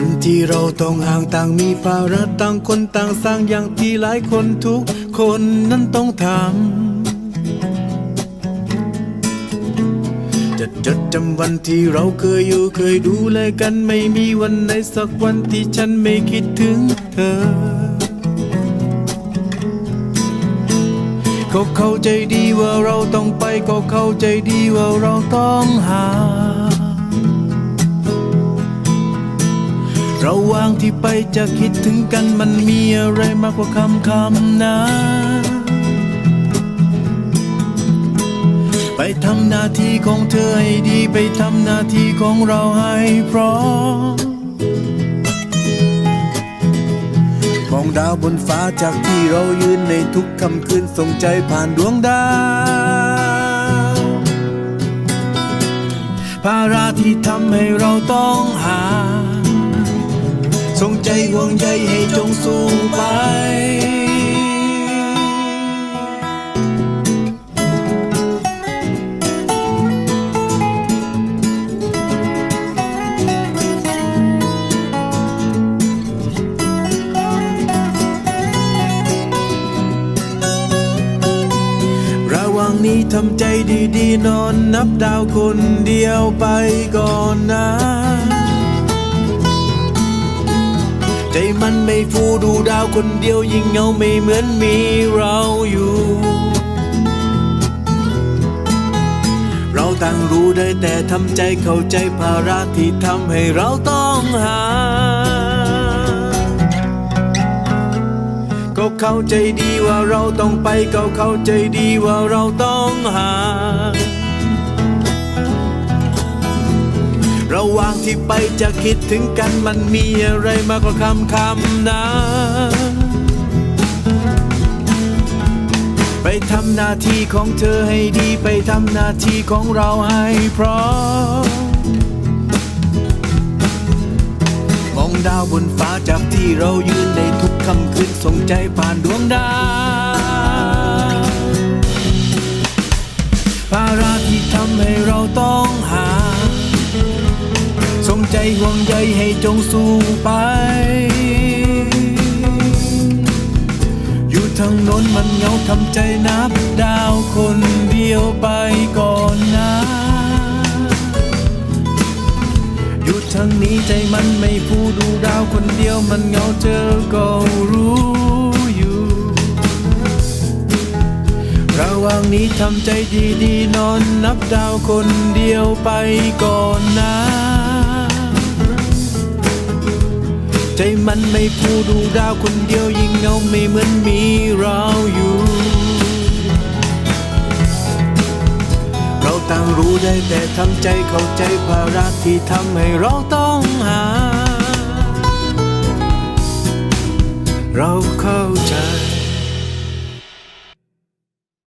วันที่เราต้องห่างต่างมีภาระต่างคนต่างสร้างอย่างที่หลายคนทุกคนนั้นต้องทำจะจดจำวันที่เราเคยอยู่เคยดูแลกันไม่มีวันไหนสักวันที่ฉันไม่คิดถึงเธอ เขาเข้าใจดีว่าเราต้องไปก็เข้าใจดีว่าเราต้องหา ระหว่างที่ไปจะคิดถึงกันมันมีอะไรมากกว่าคำคำนั้น ไปทำหน้าที่ของเธอให้ดีไปทำหน้าที่ของเราให้พร้อมมองดาวบนฟ้าจากที่เรายืนในทุกค่ำคืนส่งใจผ่านดวงดาวภาระที่ทำให้เราต้องหา ห่วงใยให้จงสู้ไป ระหว่างนี้ทำใจดีๆ นอนนับดาวคนเดียวไปก่อนนะ ใจมันไม่ฟูดูดาวคนเดียวยิ่งเงาไม่เหมือนมีเราอยู่ เราต่างรู้ได้แต่ทำใจเข้าใจภาระที่ทำให้เราต้องหา ก็เข้าใจดีว่าเราต้องไปก็เข้าใจดีว่าเราต้องหา ว่างที่ไปจะคิดถึงกันมันมีอะไรมากกว่าคำคำนั้นไปทำหน้าที่ของเธอให้ดีไปทำหน้าที่ของเราให้พร้อมมองดาวบนฟ้าจากที่เรายืนในทุกค่ำคืนส่งใจผ่านดวงดาว ใจห่วงใยให้จงสู้ไป อยู่ทางโน้นมันเหงาทำใจนับดาวคนเดียวไปก่อนนะอยู่ทางนี้ใจมันไม่พูดูดาวคนเดียวมันเหงาเจอก็รู้อยู่ระหว่างนี้ทำใจดีๆนอนนับดาวคนเดียวไปก่อนนะ ใจมันไม่พูดดูดาวคนเดียวยิ่งเงาไม่เหมือนมีเราอยู่ เราต่างรู้ได้แต่ทำใจเข้าใจภาระที่ทำให้เราต้องหา เราเข้า